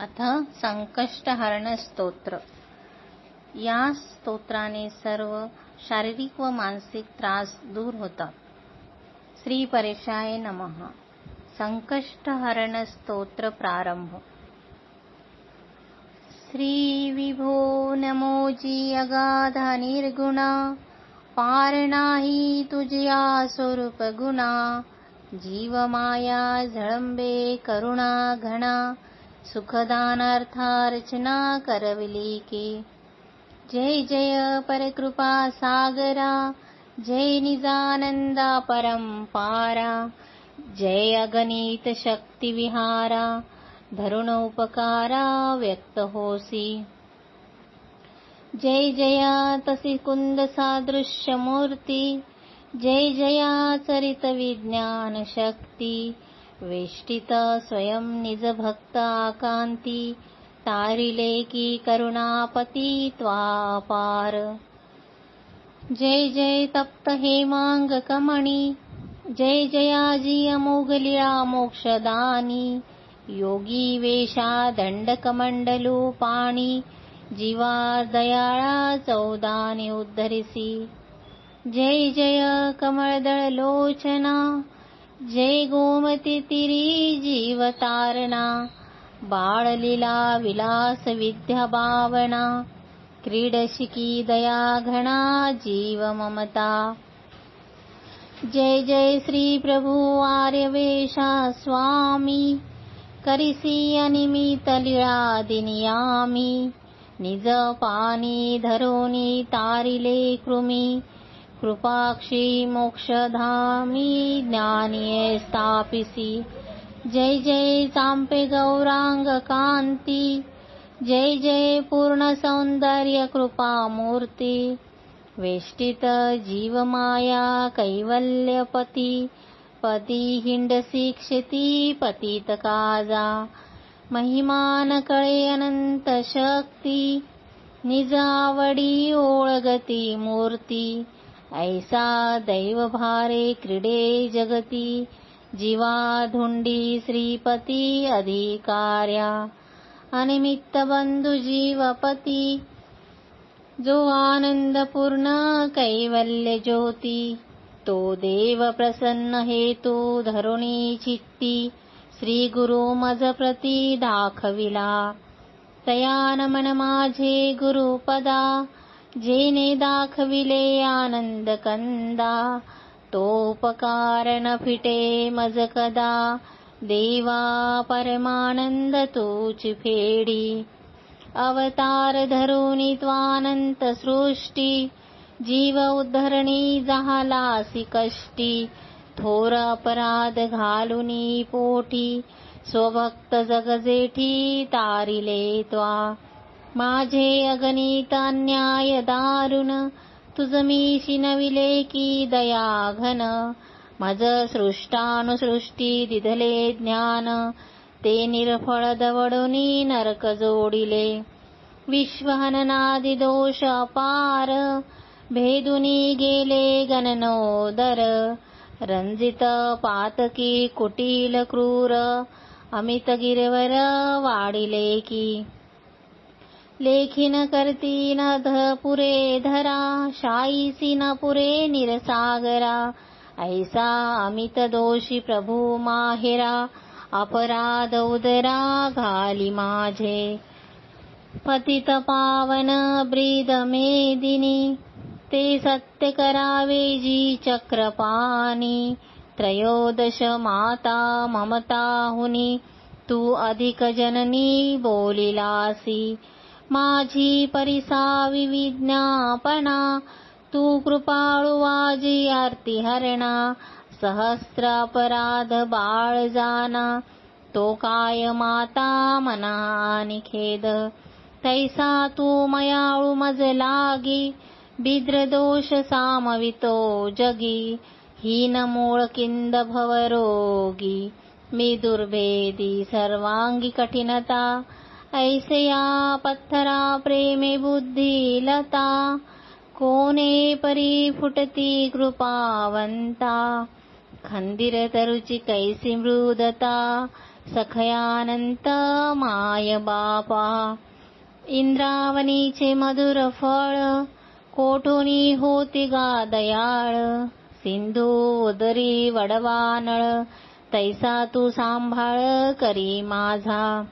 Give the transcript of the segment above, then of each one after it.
अथ संकष्टहरण स्तोत्र या स्तोत्राने सर्व शारीरिक व मानसिक त्रास दूर होतात. श्री परेशाय नमः. संकष्टहरण स्तोत्र प्रारंभ. श्री विभो नमोजी अगाध निर्गुणा पार नाही तुझ्या स्वरूप गुणा जीव माया झळंबे करुणा घणा सुखदानार्था रचना करविलिके जय जय परकृपा सागरा जय निजानन्दा परम्पारा जय अगणितशक्तिविहारा धरुणोपकारा व्यक्तहोसि जय जया तसि कुन्दसादृश्यमूर्ति जय जया चरितविज्ञानशक्ति वेष्टिता स्वयं निजभक्ताकान्ति तारिलेकी करुणापति त्वापार। जय जय तप्त हेमाङ्गकमणि जय जया जीय मोक्षदानि योगी वेषा दण्डकमण्डलोपाणि जीवार्दयाला चौदानि उद्धरिसि। जय जय कमलदलोचना जय गोमती तिरी जीवतारणा बाळलीला विलास विद्या बावणा क्रीडशिकी दया घणा जीव ममता. जय जय श्री प्रभू आर्यवेशा स्वामी लीळा दिनियामी निज पाणी धरोनी तारिले कृमी कृपाक्षी मोक्षधामी ज्ञानीय स्थापिसि। जय जय साम्पे गौराङ्गकान्ति जय जय पूर्णसौन्दर्य कृपामूर्ति वेष्टित जीवमाया कैवल्यपति। पति हिण्डशिक्षति पतितकाजा महिमानकळे अनन्तशक्ति निजावडी ओळगति मूर्ति। ऐसा दैवभारे क्रीडे जगति। जीवाधुण्डी श्रीपति अधिकार्या। अनिमित्तबन्धुजीवपति। जो आनन्दपूर्णा कैवल्यज्योति। तो देव प्रसन्नहेतो धरुणी चित्ति। श्रीगुरु मजप्रति दाखविला। तया नमन माझे गुरुपदा। जेने दाखविले आनंद कंदा तो उपकार न फिटे मज कदा देवा परमानंद तूची फेडी अवतार धरुनी त्वानंत सृष्टी जीव उद्धरणी जहालासी कष्टी घालुनी पोटी स्वभक्त जगजेठी तारिले त्वा माझे अगणित अन्याय दारुण तुझ मी शिनविले की दया घन मज सृष्टानुसृष्टी दिधले ज्ञान ते निरफळ दवडुनी नरक जोडिले. विश्वहननादि दोष अपार भेदुनी गेले गणनोदर. रंजित पातकी कुटील क्रूर अमित गिरवर वाडिले की लेखिनकर्ती नध न ध पुरे धरा शायि न पुरे निरसागरा। ऐसा अमित दोषी प्रभु माहिरा अपराध उदरा गालि माझे। पतितपावनब्रीद मेदिनी ते सत्यकरा वेजी चक्रपानी त्रयोदश माता ममताहुनि तु अधिकजननी बोलिलासि माझी परिसा विविज्ञापना तू कृपाळू वाजी आरती हरणा सहस्र अपराध बाळ जाना तो काय माता मना खेद. तैसा तू मयाळू मज लागी बिद्र दोष सामवितो जगी हीन मूळ किंद भवरोगी मी दुर्भेदी सर्वांगी कठिनता ऐसया पत्थरा प्रेमे बुद्धी लता कोणे परी फुटती कृपावंता खंदिर तरुची कैसी मृदता सखयानंत माय बापा। इंद्रावनीचे मधुर फळ कोठोनी होती गा दयाळ। सिंधू उदरी वडवानळ तैसा तू सांभाळ करी माझा।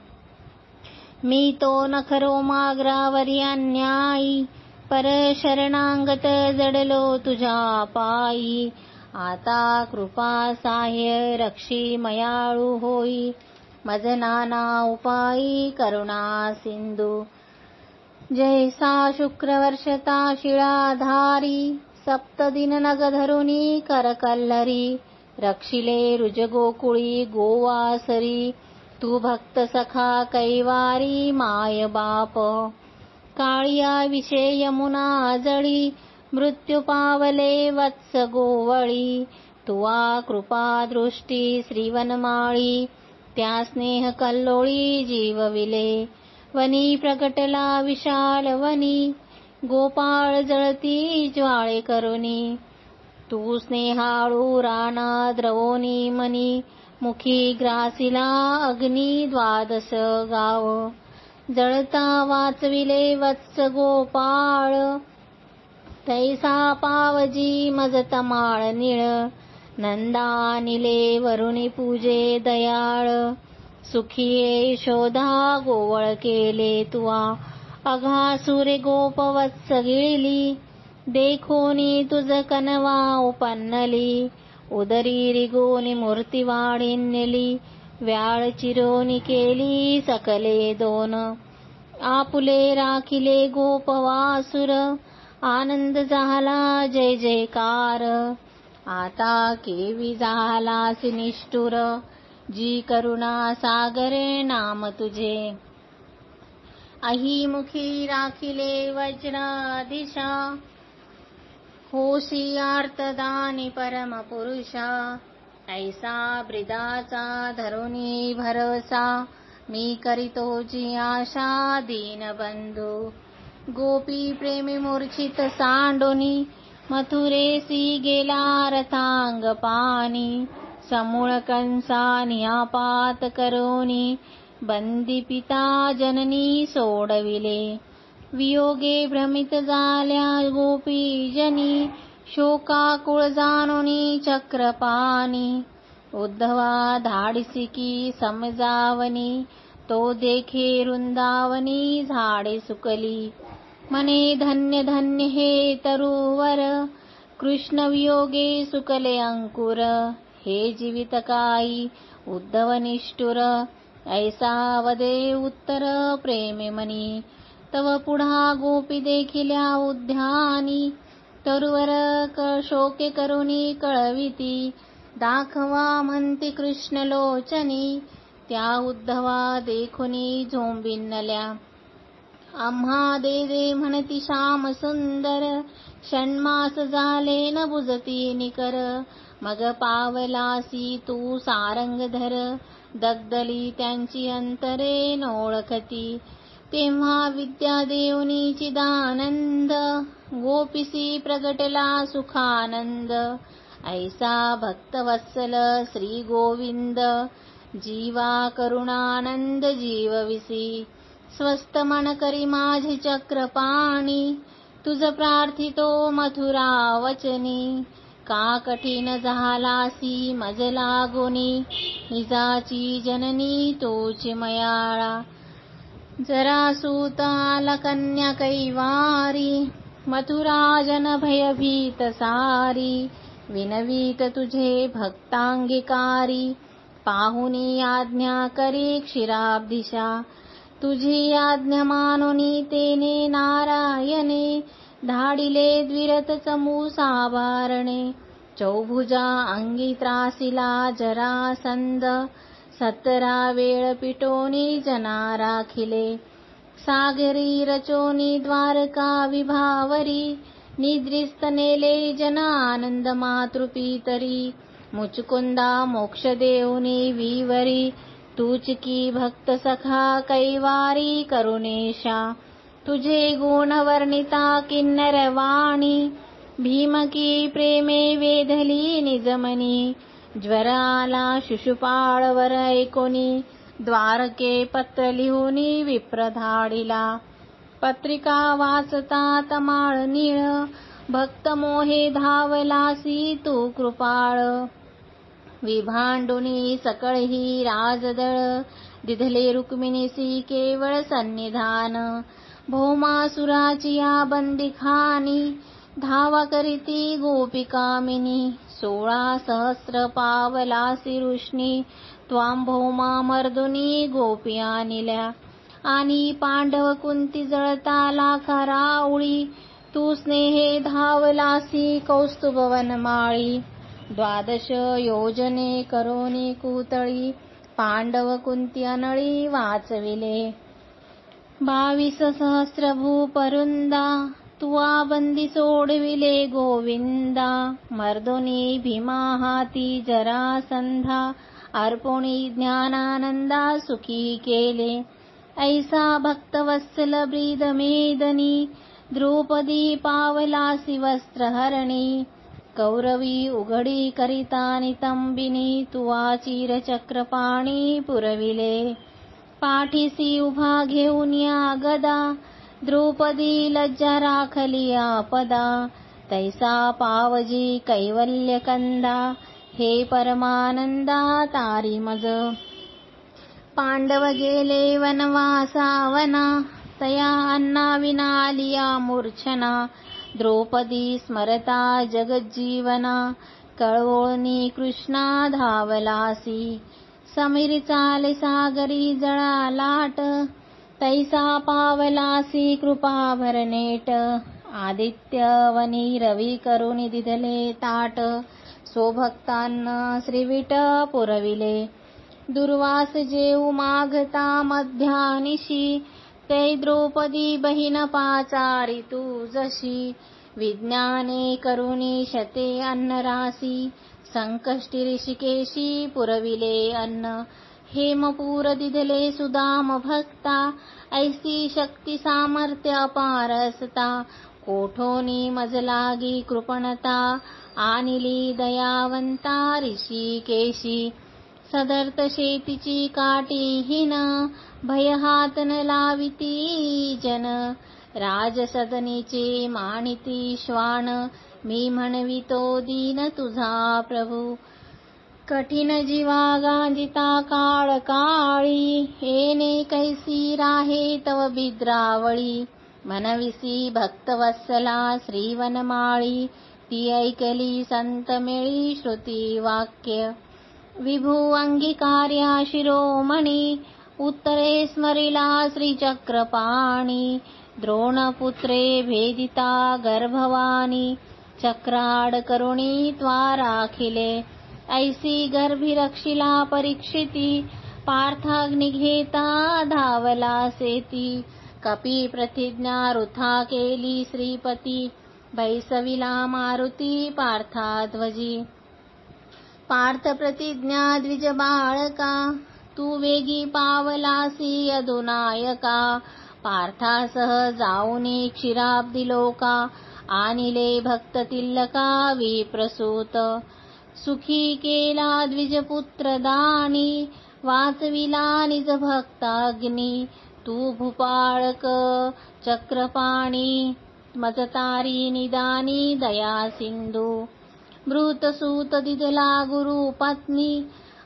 मी तो नखरो मागरावरी अन्यायी पर शरणांगत जडलो तुझ्या पायी. आता कृपा साह्य रक्षी मयाळू होई. मज नाना उपायी करुणा सिंधू. जैसा शुक्रवर्षता शिळाधारी सप्तदिन नग धरुनी करकल्लरी. रक्षिले रुज गोवासरी तू भक्त सखा कैवारी माय बाप. काळिया विषय यमुना जळी मृत्यू पावले वत्स गोवळी. तुवा कृपा दृष्टी श्रीवनमाळी त्या स्नेह कल्लोळी जीवविले वनी प्रकटला विशाल वनी गोपाळ जळती ज्वाळे करुनी. तू स्नेहाळू राणा द्रवोनी मनी मुखी ग्रासिला अग्नी द्वादश गाव. जळता वाचविले वत्स गोपाळ. तैसा पावजी मज तमाळ निळ. नंदानिले वरुणी पूजे दयाळ. सुखी शोधा गोवळ केले तुवा. अघासुरे गोप वत्स गिळली. देखोनी तुझ कनवा उपन्नली. उदरी रिगोनी मूर्ती वाढीनेली व्याळ चिरोनी केली सकले दोन. आपुले राखिले गोपवासुर आनंद झाला जय जयकार. आता केवी झाला निष्ठुर जी करुणा सागरे नाम तुझे. अहिमुखी राखिले वज्र होशियार्तदानि परमपुरुषा ऐसा बृदा सा धरुणी भरसा मी करितो जियाशा दीनबन्धु। जी आशा दीनबन्धु गोपीप्रेमि मूर्छितसाण्डुनि मथुरे सी गेलारथाङ्गपानि समूळकंसा निपातकरोणि बन्दि पिता जननी सोडविले। वियोगे भ्रमित झाल्या गोपी जनी शोकाकुळ जाणुनी चक्रपाणी उद्धवा धाडसिकी समजावनी तो देखे रुंदावनी झाडे सुकली. मने धन्य धन्य हे तरुवर कृष्ण वियोगे सुकले अंकुर. हे जीवित काई उद्धव निष्ठुर ऐसा वदे उत्तर प्रेमे मनी. तव पुढा गोपी देखिल्या उद्यानी. तरुवर शोके करुणी कळविती. दाखवा म्हणती कृष्ण लोचनी. त्या उद्धवा देखुनी झोंबिनल्या आम्हा दे दे म्हणती श्याम सुंदर. षण्मास झाले न बुजती निकर. मग पावलासी तू सारंग धर दगदली त्यांची अंतरे नोळखती तेव्हा विद्या देवनी चिदानंद गोपिसी प्रगटला सुखानंद ऐसा भक्तवत्सल श्री गोविंद जीवा करुणानंद जीवविसी स्वस्त मन करी माझे चक्रपाणी तुझ प्रार्थितो मथुरा वचनी का कठीण झालासी मज लागोनी निजाची जननी तोची मयाळा जरा सूताला मथुरा भयभीत सारी विनवीत तुझे भक्तांगिकारी पाहुनी आज्ञा करी क्षीराब्दिशा तुझी आज्ञा मानुनी तेने नारायणे धाडिले द्विरत चमू सावारणे चौभुजा अंगी त्रासिला जरासंद सतरा जना राखिले सागरी रचोनी द्वारका विभावरी निद्रिस्त नेले जनानंद मातृपितरी देऊनी विवरी तुचकी भक्त सखा कैवारी करुणेशा। तुझे गुण वर्णिता किन्नर वाणी भीमकी प्रेमे वेधली निजमनी ज्वर आला शिशुपाळवर ऐकोनी द्वारके पत्र लिहुनी विप्रधाडिला. पत्रिका वाचता तमाळ नीळ भक्त मोहे धावलासी तू कृपाळ. विभांडुनी सकळही राजदळ दिधले रुक्मिणीसी केवळ सन्निधान. भौमासुराची या बंदिखानी धावा करीती गोपिकामिनी. सोळा सहस्र पावलासी ऋष्णी त्वां भौमा मर्दुनी गोपी आणिल्या आणि पांडव कुंती जळता लाखा राऊळी तू स्नेहे धावलासी कौस्तुभवन माळी. द्वादश योजने करोनी कुतळी पांडव कुंती अनळी वाचविले. बावीस सहस्र भूपरुंदा तुवा बंदी सोडविले गोविंदा मर्दोनी भीमा हाती जरासंधा अर्पोणी ज्ञानानंदा सुखी केले. ऐसा भक्तवत्सल ब्रीद मेदनी द्रौपदी पावलासी वस्त्रहरणी कौरवी उघडी करिता नितंबिनी तुवा चक्रपाणी पुरविले. पाठीसी उभा घेऊन या गदा द्रौपदी लज्जा राखली आपदा तैसा पावजी कैवल्य कंदा हे परमानंदा तारी मज पांडव गेले वनवासावना तया अन्ना विनालिया मूर्छना द्रौपदी स्मरता जगज्जीवना कळवळणी कृष्णा धावलासी. समीर चाले सागरी जळा लाट तैसा पावलासी कृपा भरनेट आदित्य वनी रवी करुणी दिधले ताट। स्वभक्तांना श्रीविट पुरविले। दुर्वास जेऊ मागता मध्यानिशी। ते द्रौपदी बहीण पाचारी तू जशी। विज्ञाने करुणी शते अन्नरासी संकष्टी ऋषिकेशी पुरविले अन्न। हेमपूर दिधले सुदाम भक्ता ऐसी शक्ती सामर्थ्य अपारसता कोठोनी मजलागी कृपणता आनिली दयावंता ऋषिकेशी सदर्थ शेतीची काटीहीन भय हात न लाविती जन। राजसदनीचे मानिती श्वान मी म्हणवितो दीन तुझा प्रभू कठिनजीवा कठिनजीवागाञ्जिता काळकाळी हे नेकै सीराहे तव बिद्रावळी मनविसि भक्तवत्सला श्रीवनमाळी तियैकली सन्तमे श्रुतिवाक्य विभु अङ्गीकार्या शिरोमणि उत्तरे स्मरिला श्रीचक्रपाणि द्रोणपुत्रे भेदिता गर्भवाणी चक्राडकरुणी त्वाराखिले ऐसी गर्भी रक्षिला परीक्षिती पार्थाग्नि घेता धावला सेती। कपी प्रतिज्ञा वृथा केली श्रीपती भैसविला मारुती पार्थाध्वजी। पार्थ प्रतिज्ञा द्विज बाळका तू वेगी पावलासी अधुनायका। पार्थासह जाऊनी क्षीराब्दी लोका आनिले भक्त तिल्लका विप्रसूत। सुखी केला द्विजपुत्र दानी वाचविला निज भक्ताग्नी तू भूपाळक चक्रपाणी मजतारी निदानी दया सिंधू. मृतसूत दिदला गुरु पत्नी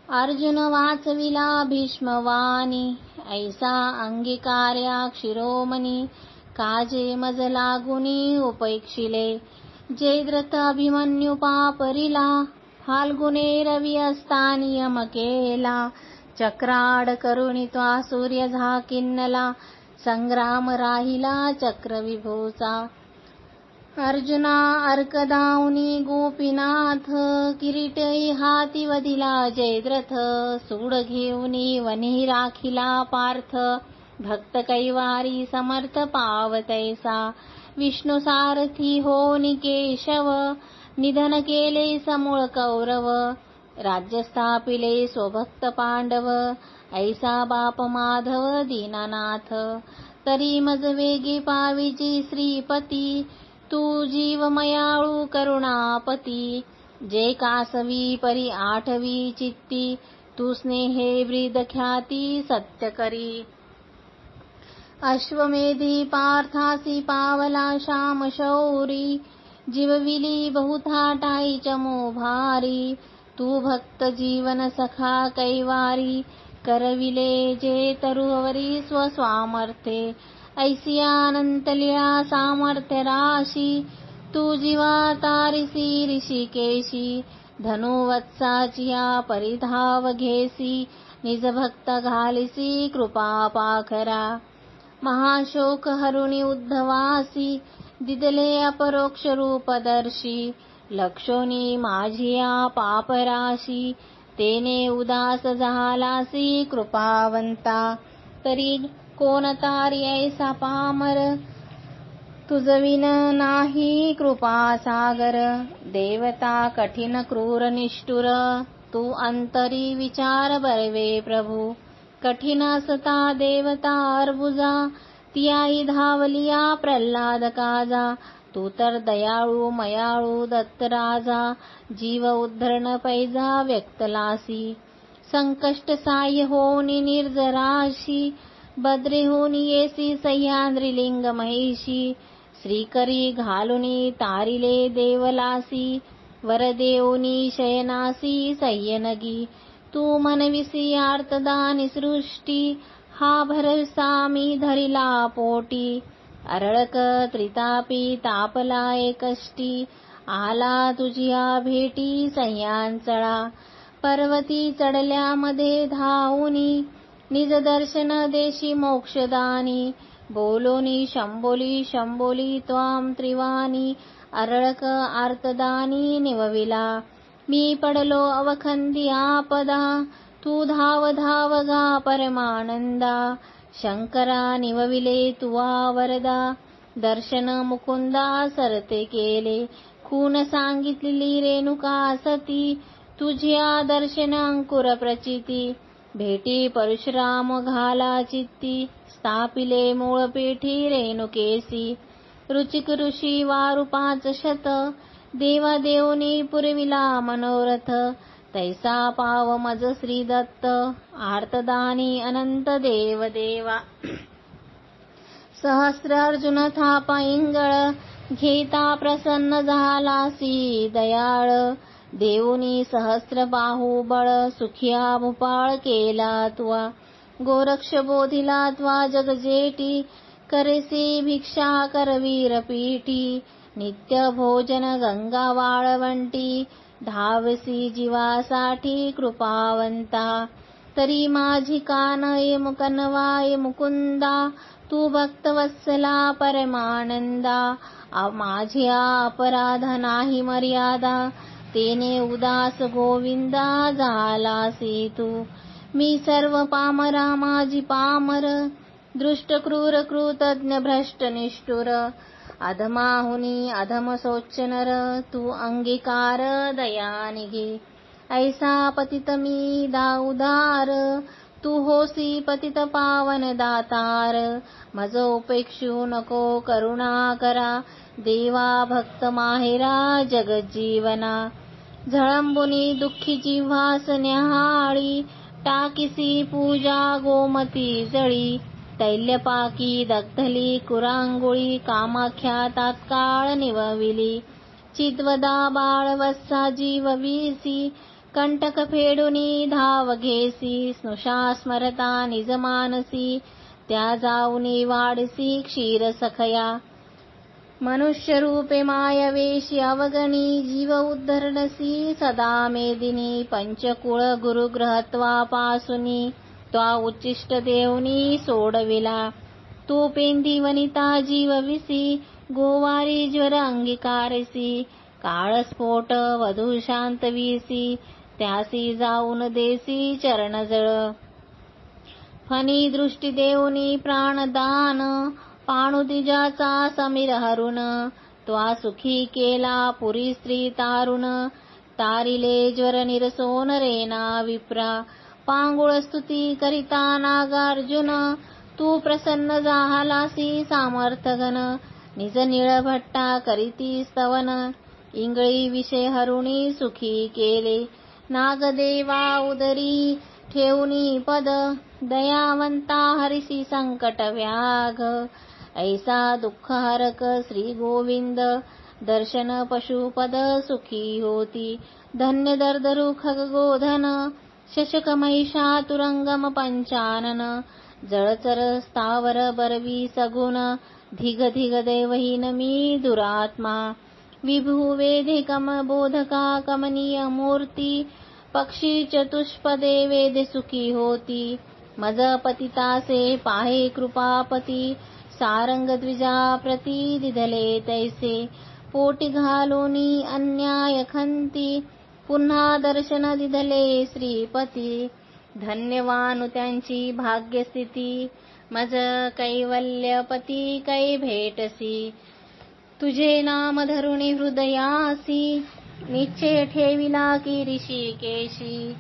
अर्जुन वाचविला भीष्मवाणी ऐसा अंगीकार्या शिरोमणी काजे मज लागुनी उपेक्षिले जयद्रथ अभिमन्यु पापरिला फाल्गुने रवी असतानी चक्राड करुणी सूर्य झा किन्नला संग्राम राहिला चक्रविभूचा. अर्जुना अर्कदावनी गोपीनाथ. किरीटई हाती वदिला जयद्रथ. सूड घेऊनी वनी राखिला पार्थ. भक्त कैवारी समर्थ पावतैसा. विष्णू सारथी होनी केशव. निधन केले समूळ कौरव राज्य स्थापिले स्वभक्त पांडव ऐसा बाप माधव दीनानाथ तरी मज वेगी पाविजी श्रीपती तू जीवमयाळू करुणापती जे कासवी परी आठवी चित्ती तू स्नेहे ब्रीद ख्याती सत्य करी. अश्वमेधी पार्थासी पावला श्याम शौरी जीवविली बहुथाटाई चमो भारी तू भक्त जीवन सखा कैवारी करविले जे तरुवरी स्वस्वामर्थे ऐसी अनंतलिया सामर्थ्य राशी तू जीवा तारिसी ऋषिकेशी धनुवत्साची या परिधाव घेसी निज भक्त घालिसी कृपा पाखरा महाशोक हरुणी उद्धवासी दिदले अपरोक्ष रूपदर्शी लक्षोनी माझिया पापराशी तेने उदास झालासी कृपावंता. तरी कोण ऐसा पामर? तुझविन नाही कृपा सागर. देवता कठीण क्रूर निष्ठुर. तू अंतरी विचार बरवे प्रभू. कठीण असता देवता अर्बुजा. तियाई धावलिया प्रल्हाद काजा तू दयाळू मयाळू दत्तराजा। जीव उद्धरण पैजा व्यक्तलासी। संकष्ट साह्य होनी निर्जराशी। बद्रे होनी येसी सह्याद्रिलिंग महिषी। श्रीकरी घालुनी तारिले देवलासी। वरदेवनी शयनासी सय्यनगी तू मनविसी आर्तदानी सृष्टी हा भरसा मी धरिला पोटी अरळक त्रितापी तापला एकष्टी आला तुझिया भेटी सह्यांचळा. पर्वती चढल्यामध्ये धावुनी निज दर्शन देशी मोक्षदानी. बोलोनी शंबोली शंबोली त्वाम त्रिवानी अरळक आर्तदानी निवविला. मी पडलो अवखंदी आपदा तू धाव धाव गा परमानंदा शंकरा निवविले तुवा वरदा दर्शन मुकुंदा सरते केले खून सांगितली रेणुका सती तुझ्या दर्शन अंकुर प्रचिती भेटी परशुराम घाला चित्ती स्थापिले मूळ पेठी रेणुकेसी रुचिक ऋषी वारु पाच शत देवा देवनी पुरविला मनोरथ तैसा पाव मज श्री दत्त आर्तदानी अनंत देव देवा सहस्र अर्जुन थापा इंगळ घेता प्रसन्न झालासी दयाळ। देऊनी सहस्र बाहुबळ सुखिया भूपाळ केला त्वा। गोरक्ष बोधिला त्वा जगजेटी करेसी भिक्षा करवीर पीठी नित्य भोजन गंगा वाळवंटी धावसी जीवासाठी कृपावंता तरी माझी कानये मुकनवाय मुकुंदा तू भक्तवत्सला परमानंदा माझ्या अपराध नाही मर्यादा। तेने उदास गोविंदा झालासी तू। मी सर्व पामरा माझी पामर। दृष्ट क्रूर कृतज्ञ भ्रष्ट निष्ठुर अधमाहुनी अधम सोच्चनर तू अंगीकार दयानिघे ऐसा पतित मी दाउदार तू होसी पतित पावन दातार। मज उपेक्षू नको करुणा करा देवा भक्त माहेरा जगजीवना झळंबुनी दुःखी जिव्हास न्याहाळी टाकिसी पूजा गोमती जळी। तैल्यपाकी दग्धली कुराङ्गुळी कामाख्या तात्काळ निवविली. चिद्वदा बालवस्सा जीवीसि कण्टकफेडुनी धावघेसि स्नुषा स्मरता निजमानसी त्या जाऊनी वाडसी क्षीरसखया. मनुष्यरूपे मायवेशि अवगणी जीव उद्धरणसी सदा मेदिनी पञ्चकुळ पञ्चकूलगुरुगृहत्वा पासुनी त्वा उच्चिष्ट देवनी सोडविला. तू पेंदी वनिता जीव विसी गोवारी ज्वर अंगीकारसी. काळस्फोट वधू शांत विसी त्यासी जाऊन देसी चरणजळ फनी दृष्टी देवनी प्राणदान पाणुदिजाचा समीर हरुण. त्वा सुखी केला पुरी स्त्री तारुण तारिले ज्वर निरसोन रेना विप्रा. पांगुळ स्तुती करिता नागार्जुन तू प्रसन्न झालासी सामर्थघन निज निळभट्टा करीती स्तवन. इंगळी विषय हरुणी सुखी केले. नागदेवा उदरी ठेवणी पद. दयावंता हरिसी संकट व्याघ. ऐसा दुःखहारक श्री गोविंद. दर्शन पशुपद सुखी होती. धन्य दर्दरु गोधन शशक महिषातुरंगम पंचानन जळचर स्थावर बरवी सगुण धिग धिग देवहीन मी दुरात्मा विभू बोधका कमनीय मूर्ती पक्षी चतुष्पदे वेद सुखी होती मज पतितासे पाहे कृपापती सारंग द्विजा प्रती दिधले तैसे पोटी घालोनी अन्याय खंती पुन्हा दर्शन दिधले श्रीपती. धन्यवानु त्यांची भाग्यस्थिती. मज कैवल्यपती कै भेटसी. तुझे नाम धरुणी हृदयासी. निश्चय ठेविला की ऋषिकेशी.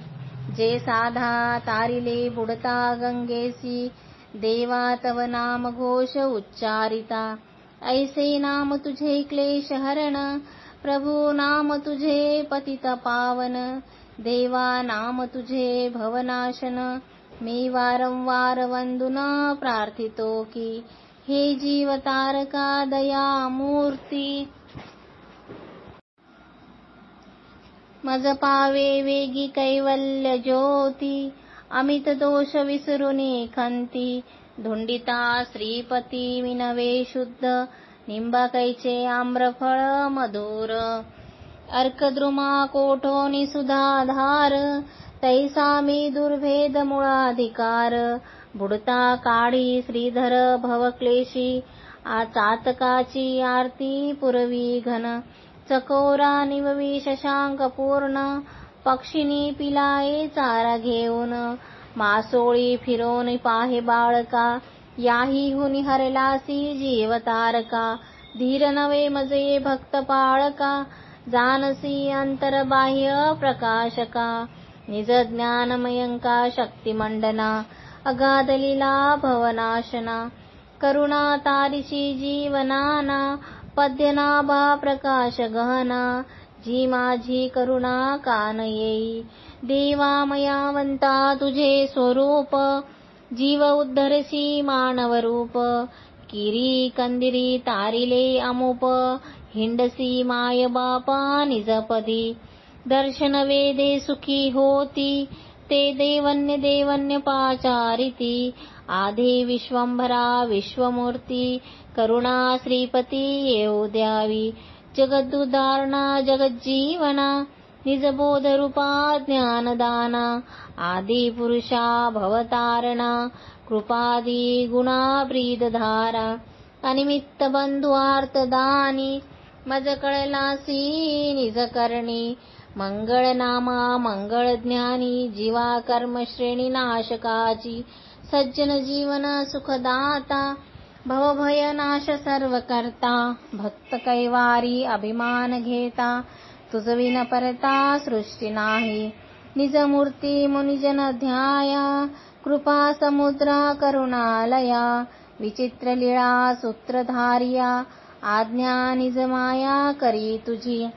जे साधा तारिले बुडता गंगेसी. देवा तव नाम घोष उच्चारिता. ऐसे नाम तुझे क्लेश हरण. प्रभु नाम तुझे पतित पावन देवा नाम तुझे भवनाशन मी वारंवार वंदुना प्रार्थितो की हे जीव तारका दया मूर्ती. मज पावे वेगी कैवल्य ज्योती अमित दोष विसरुनी खंती धुंडिता श्रीपती विनवे शुद्ध निंबाकैचे आम्रफळ मधुर अर्कद्रुमा कोठोनी सुधाधार तैसा मी दुर्भेद मुळाधिकार बुडता काढी श्रीधर भवक्लेशी चातकाची आरती पुरवी घन चकोरा निववी शशांक पूर्ण पक्षिणी पिलाये चारा घेऊन मासोळी फिरोन पाहे बाळका याही हुनी हरलासी जीव तारका धीर नवे मजे भक्त पाळका जानसी अंतरबाह्य प्रकाशका निज ज्ञानमयंका शक्तिमंडना अगाधलीला भवनाशना करुणा तारिशी जीवनाना पद्यनाभा प्रकाश गहना जी माझी करुणा कान येई देवा मयावंता तुझे स्वरूप जीव उद्धरसी मानव रूप। किरी कंदिरी तारिले अमुप। हिंडसी माय बापा निजपदी। दर्शन वेदे सुखी होती। ते देवन्य देवन्य पाचारिती। आधी विश्वंभरा विश्वमूर्ती। करुणा श्रीपती येऊ द्यावी। जगदुदारणा जगज्जीवना निजबोधरूपा ज्ञानदाना आदी पुरुषा भवतारणा कृपादी गुणा अनिमित्त बंधुआर्तदानी मज कळलासी निज करणी मंगळनामा मंगळ ज्ञानी जीवा कर्म श्रेणी नाशकाची सज्जन जीवन सुखदाता भवभयनाश सर्व करता भक्त कैवारी अभिमान घेता तुज विन परता सृष्टिनाहि निजमूर्ति मुनिजनध्याया कृपा समुद्रा करुणालया विचित्रलीला सूत्रधार्या आज्ञा निज माया करी तुझी।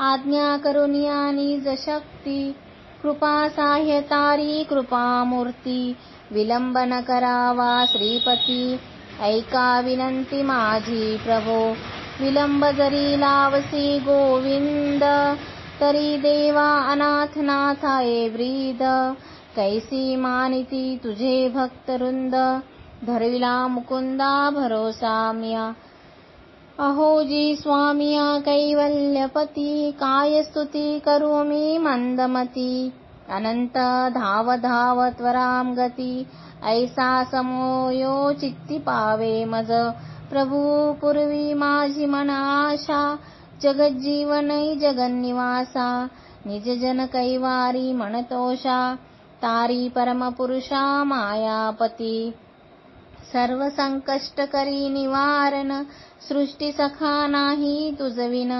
आज्ञा करुनिया निज शक्ति कृपा साह्यतारी कृपा मूर्ति विलम्बन करावा श्रीपती ऐका विनंती माझी प्रभो। विलंब जरी लावसी गोविंद तरी देवा अनाथनाथाये ब्रीद. कैसी मानिती तुझे भक्तवृंद धरविला मुकुंदा भरोसा मिया. अहोजी स्वामिया कैवल्यपती काय स्तुती करू मी मंदमती. अनंत धाव धाव त्वराम गती ऐसा समोयो चित्ती पावे मज. प्रभू पूर्वी माझी मनाशा जगज्जीवनै जगन्निवासा निज जन कैवारी म्हणतोषा तारी परमपुरुषा मायापती। सर्व संकष्ट करी निवारण सृष्टी सखा नाही तुझविन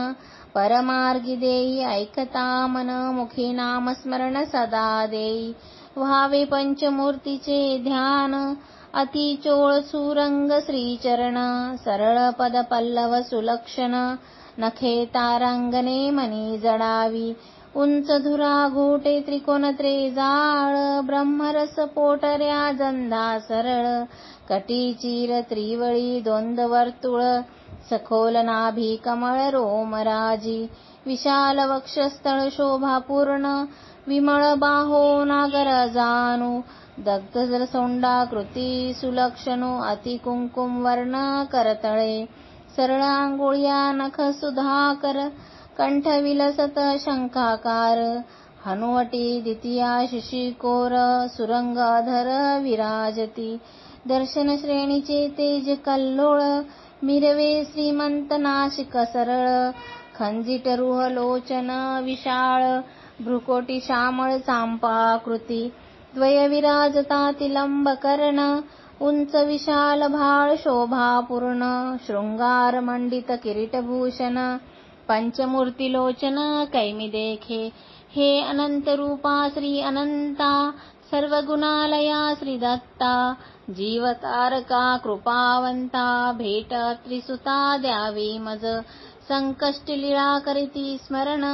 परमार्गी देई ऐकता मन मुखी नामस्मरण सदा देई व्हावे पंचमूर्तीचे ध्यान अति चोळ सुरंग श्रीचरण पद पल्लव सुलक्षण नखे तारांगणे मनी जडावी उंच धुरा घोटे त्रिकोण त्रेजाळ ब्रह्मरस पोटऱ्या जंधा सरळ कटी चीर त्रिवळी द्वंद वर्तुळ सखोल नाभी कमळ रोमराजी विशाल वक्षस्थळ शोभापूर्ण विमळ बाहो नागर जानु दग्ध सोंडाकृती सुलक्षणो वर्ण करतळे सरळ आंघोळ्या नख सुधाकर कंठ विलसत शंखाकार हनुवटी द्वितीया शिशिकोर सुरंगाधर विराजती दर्शन श्रेणीचे तेज कल्लोळ मिरवे श्रीमंत नाशिक सरळ खंजिट रुह लोचन विशाळ भ्रुकोटी श्यामळ चांपाकृती द्वयविराजतातिलम्बकर्ण विराजतातिलम्ब कर्ण उञ्च विशालभाळशोभापूर्ण शृङ्गारमण्डित पञ्चमूर्तिलोचन कैमिदेखे हे अनन्तरूपा श्री अनन्ता सर्वगुणालया श्रीदत्ता जीवतारका कृपावन्ता भेट त्रिसुता द्यावि मज संकष्टीलाकरीति स्मरण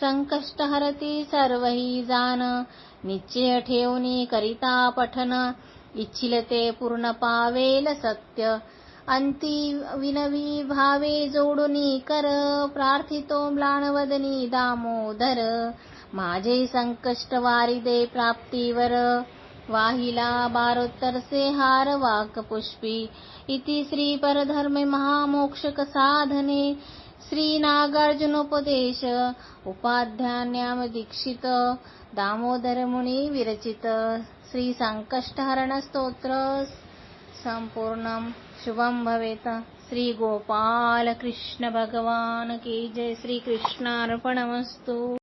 संकष्ट हरती सर्वही जान। निश्चय ठेवणी करिता पठन। इच्छिल ते पूर्ण पावेल सत्य। अंती विनवी भावे जोडुनी कर। प्रार्थितो म्लाणवदनी दामोदर। माझे संकष्ट वारिदे प्राप्तीवर। वाहिला बारोत्तरसे हार वाक पुष्पी इति श्री साधने। श्रीनागार्जुनोपदेश उपाध्यान्यामदीक्षित दामोदरमुनि विरचित। श्रीसङ्कष्टहरणस्तोत्र सम्पूर्णं शुभं भवेत्। श्रीगोपालकृष्णभगवान् की जय। श्रीकृष्णार्पणमस्तु